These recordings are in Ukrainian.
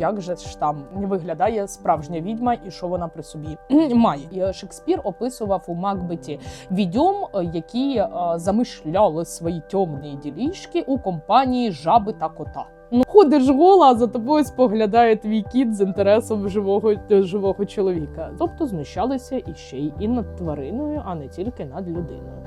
як же ж там виглядає справжня відьма і що вона при собі має. І Шекспір описував у Макбеті відьом, е, які е, замишляли свої темні ділішки у компанії жаби та кота. Ну, ходиш гола, а за тобою споглядає твій кіт з інтересом живого, живого чоловіка. Тобто знущалися іще й і над твариною, а не тільки над людиною.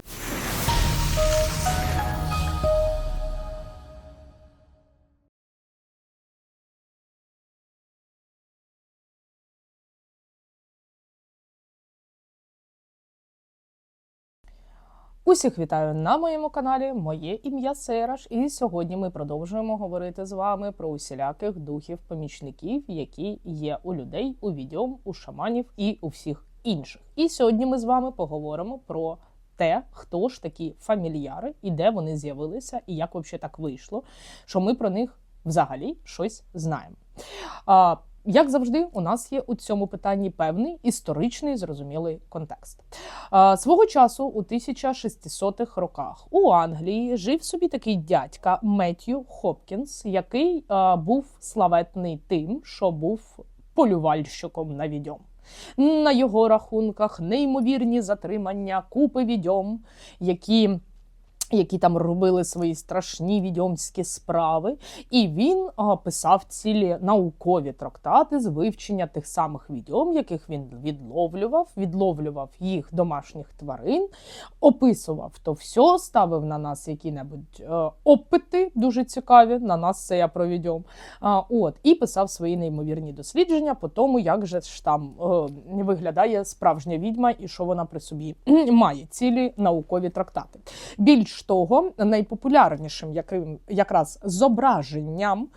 Усіх вітаю на моєму каналі. Моє ім'я Сераш, і сьогодні ми продовжуємо говорити з вами про усіляких духів-помічників, які є у людей, у відьом, у шаманів і у всіх інших. І сьогодні ми з вами поговоримо про те, хто ж такі фамільяри і де вони з'явилися, і як взагалі так вийшло, що ми про них взагалі щось знаємо. Як завжди, у нас є у цьому питанні певний історичний зрозумілий контекст. Свого часу, у 1600-х роках, у Англії жив собі такий дядька Меттью Хопкінс, який був славетний тим, що був полювальщиком на відьом. На його рахунках неймовірні затримання, купи відьом, які які там робили свої страшні відьомські справи, і він а, писав цілі наукові трактати з вивчення тих самих відьом, яких він відловлював, відловлював їх домашніх тварин, описував то все, ставив на нас які-небудь е, опити, дуже цікаві. На нас це я про відьом. А, от, і писав свої неймовірні дослідження по тому, як же ж там е, виглядає справжня відьма і що вона при собі має цілі наукові трактати. Більш того, найпопулярнішим якраз зображенням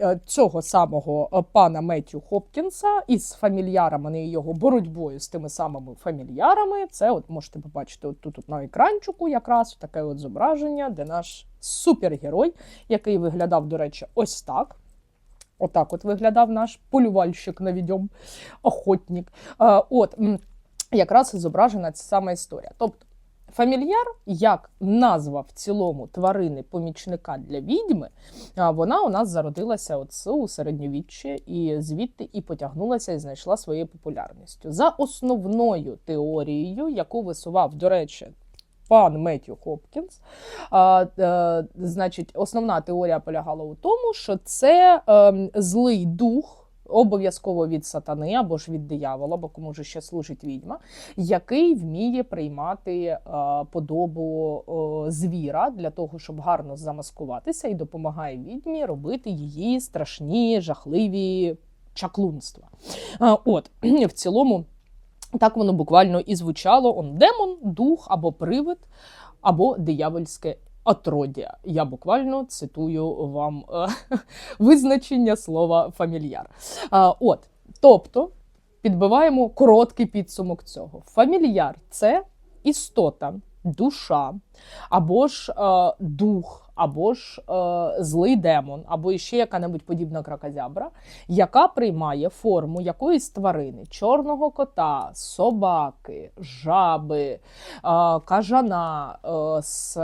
е, цього самого е, пана Меттю Хопкінса із фамільярами і його боротьбою з тими самими фамільярами. Це от можете побачити от тут от на екранчику, якраз таке от зображення, де наш супергерой, який виглядав, до речі, ось так. Отак от виглядав наш полювальщик на відьом, охотник. От, якраз зображена ця сама історія. Тобто, Фамільяр, як назва в цілому тварини помічника для відьми, а, вона у нас зародилася от у середньовіччі і звідти і потягнулася і знайшла своєю популярністю. За основною теорією, яку висував, до речі, пан Меттю Хопкінс, а, е, значить, основна теорія полягала у тому, що це е, злий дух. Обов'язково від сатани або ж від диявола, бо кому ж ще служить відьма, який вміє приймати е, подобу е, звіра для того, щоб гарно замаскуватися, і допомагає відьмі робити її страшні, жахливі чаклунства. Е, от в цілому, так воно буквально і звучало: он демон, дух або привид, або диявольське отроддя. Я буквально цитую вам е, визначення слова фамільяр. От, тобто, підбиваємо короткий підсумок цього. Фамільяр це істота, душа, або ж дух, або ж е, злий демон, або ще яка-небудь подібна кракозябра, яка приймає форму якоїсь тварини: чорного кота, собаки, жаби, е, кажана, е, с,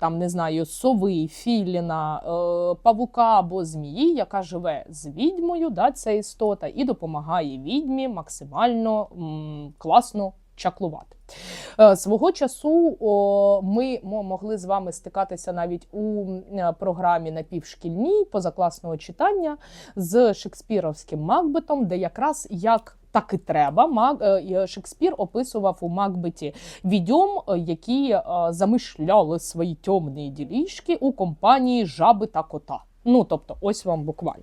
там не знаю, сови, філіна, е, павука або змії, яка живе з відьмою, да, ця істота, і допомагає відьмі максимально м, класно чаклувати. Е, Свого часу ми могли з вами стикатися навіть у е, програмі напівшкільній позакласного читання з шекспіровським Макбетом, де якраз як так і треба. Е, Шекспір описував у Макбеті відьом, які замишляли свої темні ділішки у компанії жаби та кота. Ну тобто, ось вам буквально.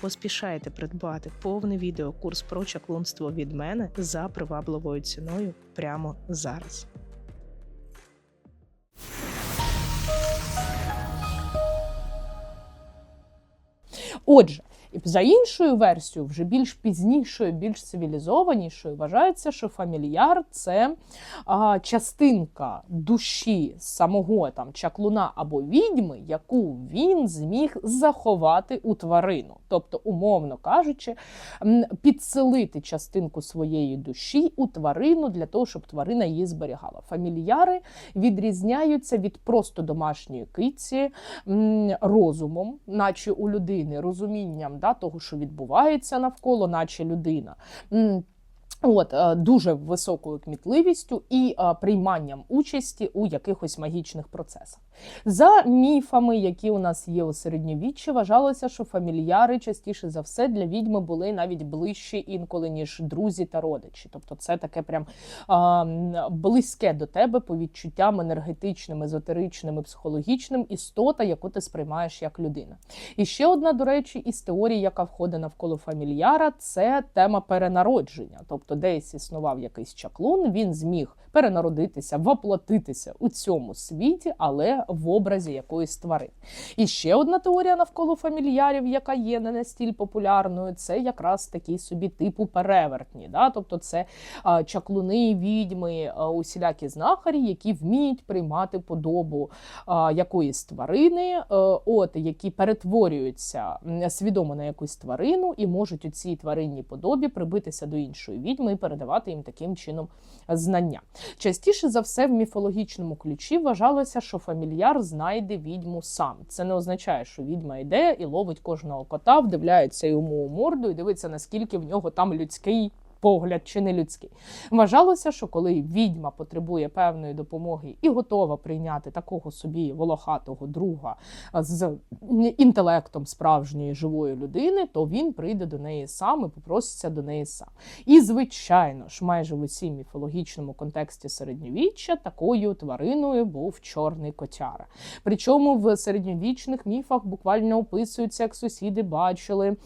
Поспішайте придбати повний відеокурс про чаклунство від мене за привабливою ціною прямо зараз. Отже, і за іншою версією, вже більш пізнішою, більш цивілізованішою, вважається, що фамільяр це а, частинка душі самого там чаклуна або відьми, яку він зміг заховати у тварину. Тобто, умовно кажучи, підселити частинку своєї душі у тварину для того, щоб тварина її зберігала. Фамільяри відрізняються від просто домашньої киці розумом, наче у людини, розумінням да, того, що відбувається навколо, наче людина. От е, дуже високою кмітливістю і е, прийманням участі у якихось магічних процесах. За міфами, які у нас є у середньовіччі, вважалося, що фамільяри частіше за все для відьми були навіть ближчі інколи ніж друзі та родичі. Тобто, це таке прям а, близьке до тебе по відчуттям енергетичним, езотеричним і психологічним істота, яку ти сприймаєш як людина. І ще одна, до речі, із теорій, яка входить навколо фамільяра, це тема перенародження. Тобто, десь існував якийсь чаклун, він зміг перенародитися, воплотитися у цьому світі, але в образі якоїсь тварини. І ще одна теорія навколо фамільярів, яка є не настільки популярною, це якраз такий собі типу перевертні. Да? Тобто, це а, чаклуни, відьми, а, усілякі знахарі, які вміють приймати подобу а, якоїсь тварини, е, от які перетворюються свідомо на якусь тварину і можуть у цій тваринній подобі прибитися до іншої відьми і передавати їм таким чином знання. Частіше за все, в міфологічному ключі вважалося, що фамільяр знайде відьму сам. Це не означає, що відьма йде і ловить кожного кота, вдивляється йому у морду і дивиться, наскільки в нього там людський. Погляд чи не людський вважалося, що коли відьма потребує певної допомоги і готова прийняти такого собі волохатого друга з інтелектом справжньої живої людини, то він прийде до неї сам і попроситься до неї сам. І звичайно ж, майже в усім міфологічному контексті середньовіччя такою твариною був чорний котяра. Причому в середньовічних міфах буквально описується, як сусіди бачили.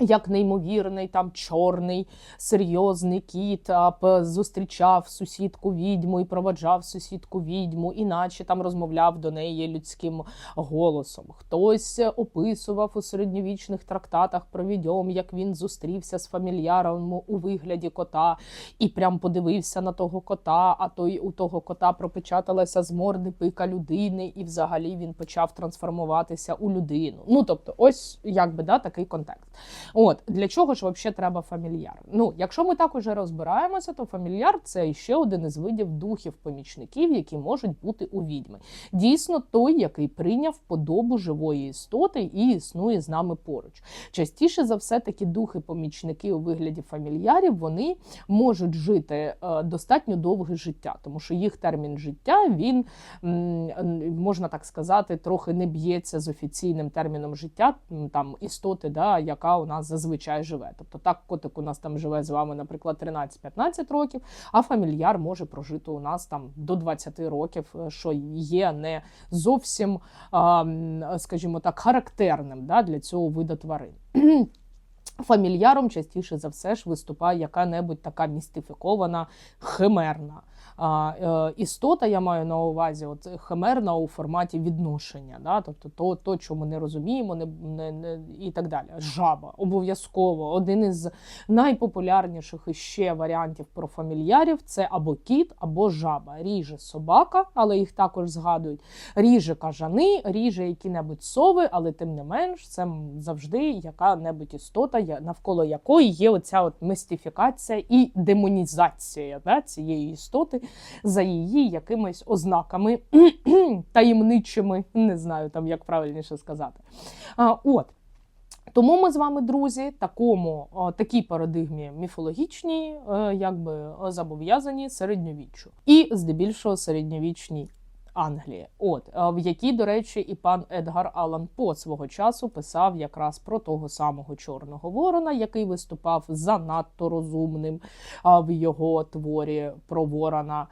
Як неймовірний там чорний серйозний кіт а, зустрічав сусідку відьму і проводжав сусідку відьму, іначе там розмовляв до неї людським голосом. Хтось е, описував у середньовічних трактатах про відьом, як він зустрівся з фамільяром у вигляді кота і прям подивився на того кота. А той у того кота пропечаталася з морди пика людини, і взагалі він почав трансформуватися у людину. Ну тобто, ось якби да такий контекст. От для чого ж взагалі треба фамільяр? Ну, якщо ми так уже розбираємося, то фамільяр це ще один із видів духів-помічників, які можуть бути у відьми. Дійсно, той, який прийняв подобу живої істоти і існує з нами поруч. Частіше за все, такі духи-помічники у вигляді фамільярів вони можуть жити е, достатньо довге життя, тому що їх термін життя він можна так сказати, трохи не б'ється з офіційним терміном життя там істоти, да, яка у нас зазвичай живе. Тобто так котик у нас там живе з вами, наприклад, 13-15 років, а фамільяр може прожити у нас там до 20 років, е, що є не зовсім, скажімо так, характерним да, для цього виду тварин. Фамільяром частіше за все ж виступає яка-небудь така містифікована химерна істота, я маю на увазі, от химерна у форматі відношення, да? тобто то, то, що ми не розуміємо, не, не, не, і так далі. Жаба обов'язково. Один із найпопулярніших іще варіантів про фамільярів це або кіт, або жаба. Ріже собака, але їх також згадують. Ріже кажани, ріже які-небудь сови, але тим не менш, це завжди яка-небудь істота, навколо якої є оця от мистифікація і демонізація да, цієї істоти за її якимись ознаками таємничими, не знаю там як правильніше сказати. А, от. Тому ми з вами, друзі, такому такій парадигмі міфологічній, е, якби зобов'язані середньовіччю. І здебільшого середньовічній Англії, от е, в якій, до речі, і пан Едгар Алан По свого часу писав якраз про того самого чорного ворона, який виступав занадто розумним в його творі про ворона.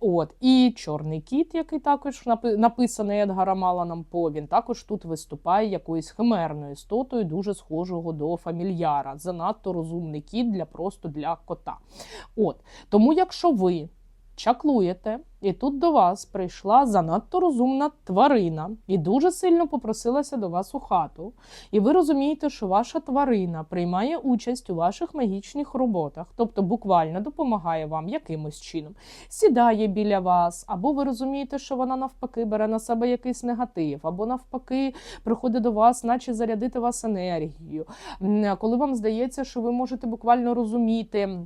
От і чорний кіт, який також написаний Едгаром Аланом По, він також тут виступає якоюсь химерною істотою, дуже схожого до фамільяра. Занадто розумний кіт для просто для кота. От тому, якщо ви чаклуєте, і тут до вас прийшла занадто розумна тварина і дуже сильно попросилася до вас у хату, і ви розумієте, що ваша тварина приймає участь у ваших магічних роботах, тобто буквально допомагає вам якимось чином, сідає біля вас, або ви розумієте, що вона навпаки бере на себе якийсь негатив, або навпаки приходить до вас, наче зарядити вас енергією. Коли вам здається, що ви можете буквально розуміти.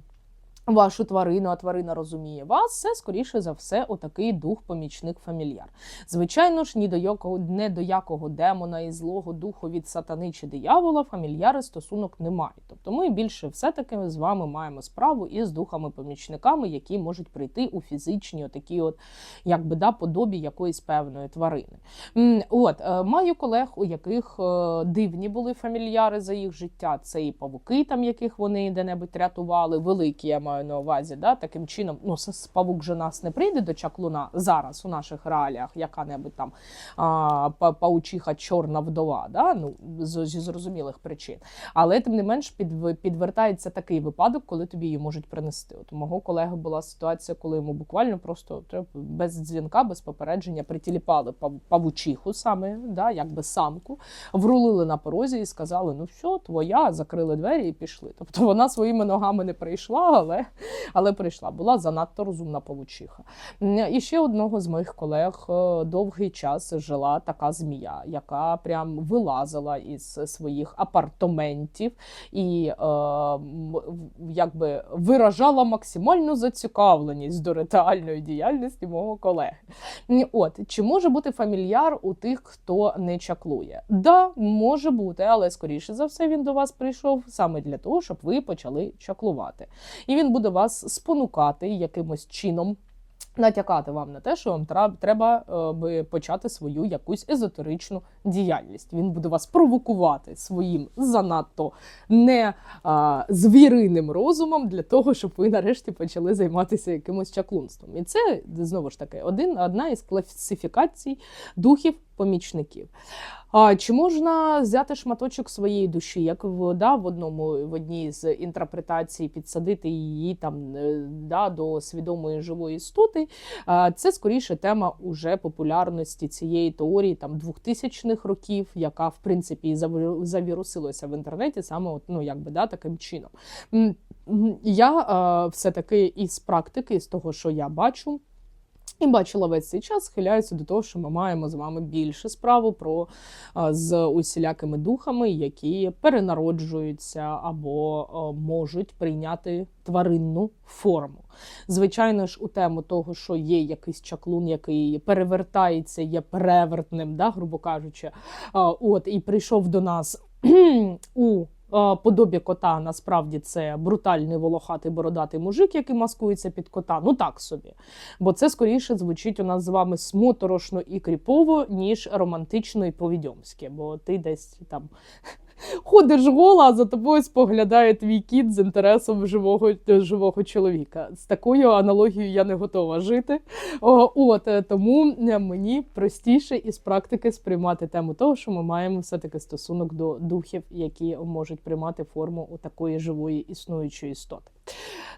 Вашу тварину, а тварина розуміє вас, це скоріше за все отакий дух-помічник фамільяр. Звичайно ж, ні до якого не до якого демона і злого духу від сатани чи диявола фамільяри стосунок не мають. Тобто ми більше все-таки з вами маємо справу із духами-помічниками, які можуть прийти у фізичні, отакі, от якби да, подобі якоїсь певної тварини. От е, маю колег, у яких е, дивні були фамільяри за їх життя. Це і павуки, там яких вони де-небудь рятували, великі я маю на увазі. Да? Таким чином, ну павук же нас не прийде до чаклуна зараз у наших реаліях, яка-небудь там а, паучиха чорна вдова, да? ну, зі зрозумілих причин. Але тим не менш під, підвертається такий випадок, коли тобі її можуть принести. От у мого колеги була ситуація, коли йому буквально просто треба без дзвінка, без попередження притіліпали пав- павучиху саме, да, якби самку, врулили на порозі і сказали: ну все, твоя, закрили двері і пішли. Тобто вона своїми ногами не прийшла, але, але прийшла. Була занадто розумна павучиха. М, І ще одного з моїх колег е, довгий час жила така змія, яка прям вилазила із своїх апартаментів і е, якби виражала максимальну зацікавленість до ритуальної діяльності мого колеги. От чи може бути фамільяр у тих, хто не чаклує? Да, може бути, але скоріше за все він до вас прийшов саме для того, щоб ви почали чаклувати. І він буде вас спонукати якимось чином. Натякати вам на те, що вам треба е, би почати свою якусь езотеричну діяльність. Він буде вас провокувати своїм занадто не а, звіриним розумом для того, щоб ви нарешті почали займатися якимось чаклунством. І це знову ж таки один, одна із класифікацій духів помічників. А чи можна взяти шматочок своєї душі, як в, да, в одному в одній з інтерпретацій, підсадити її там е, да, до свідомої живої істоти? А, Це скоріше тема уже популярності цієї теорії там 2000-х років, яка в принципі і завірусилася в інтернеті саме от, ну, якби, да, таким чином. Я е, все-таки із практики, з того, що я бачу. І бачила весь цей час, схиляюся до того, що ми маємо з вами більше справу про з усілякими духами, які перенароджуються або можуть прийняти тваринну форму. Звичайно ж, у тему того, що є якийсь чаклун, який перевертається, є перевертним, да, грубо кажучи, от і прийшов до нас у подобі кота насправді це брутальний волохатий бородатий мужик, який маскується під кота. Ну так собі. Бо це скоріше звучить у нас з вами смоторошно і кріпово, ніж романтично і повідьомське. Бо ти десь там ходиш гола, а за тобою споглядає твій кіт з інтересом живого, живого чоловіка. З такою аналогією я не готова жити. От е, тому е, мені простіше із практики сприймати тему того, що ми маємо все-таки стосунок до духів, які можуть приймати форму у такої живої існуючої істоти.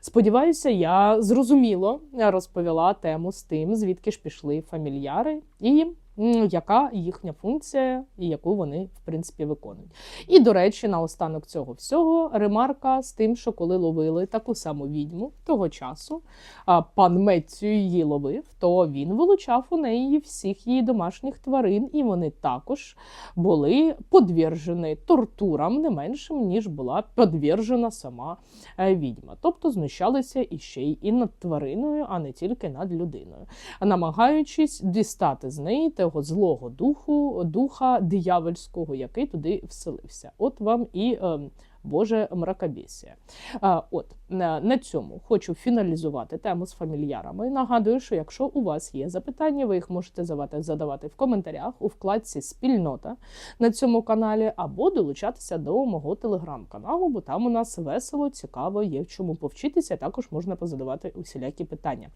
Сподіваюся, я зрозуміло розповіла тему з тим, звідки ж пішли фамільяри і яка їхня функція і яку вони в принципі виконують. І до речі, наостанок цього всього ремарка з тим, що коли ловили таку саму відьму того часу, пан Мецю її ловив, то він вилучав у неї всіх її домашніх тварин, і вони також були подвержені тортурам не меншим, ніж була подвержена сама е, відьма. Тобто знущалися іще й над твариною, а не тільки над людиною, намагаючись дістати з неї того злого духу, духа диявольського, який туди вселився. От вам і. е, Боже мракобісія. От на, цьому хочу фіналізувати тему з фамільярами. Нагадую, що якщо у вас є запитання, ви їх можете задавати в коментарях у вкладці Спільнота на цьому каналі, або долучатися до мого телеграм-каналу, бо там у нас весело, цікаво, є в чому повчитися. Також можна позадавати усілякі питання.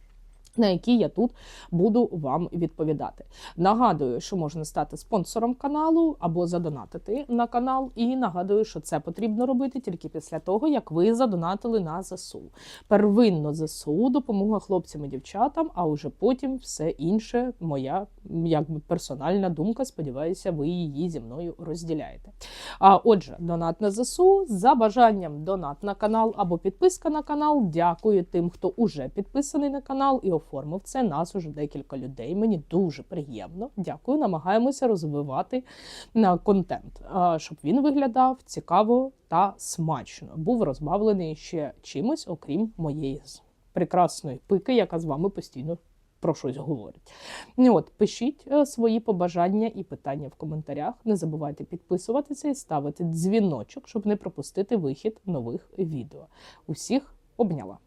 На які я тут буду вам відповідати. Нагадую, що можна стати спонсором каналу або задонатити на канал. І нагадую, що це потрібно робити тільки після того, як ви задонатили на ЗСУ. Первинно ЗСУ, допомога хлопцям і дівчатам, а уже потім все інше. Моя якби персональна думка. Сподіваюся, ви її зі мною розділяєте. А отже, донат на ЗСУ за бажанням донат на канал або підписка на канал. Дякую тим, хто уже підписаний на канал і це. Нас уже декілька людей. Мені дуже приємно. Дякую. Намагаємося розвивати на контент, щоб він виглядав цікаво та смачно. Був розбавлений ще чимось, окрім моєї прекрасної пики, яка з вами постійно. Про щось говорить. Ну, От, пишіть е, свої побажання і питання в коментарях. Не забувайте підписуватися і ставити дзвіночок, щоб не пропустити вихід нових відео. Усіх обняла.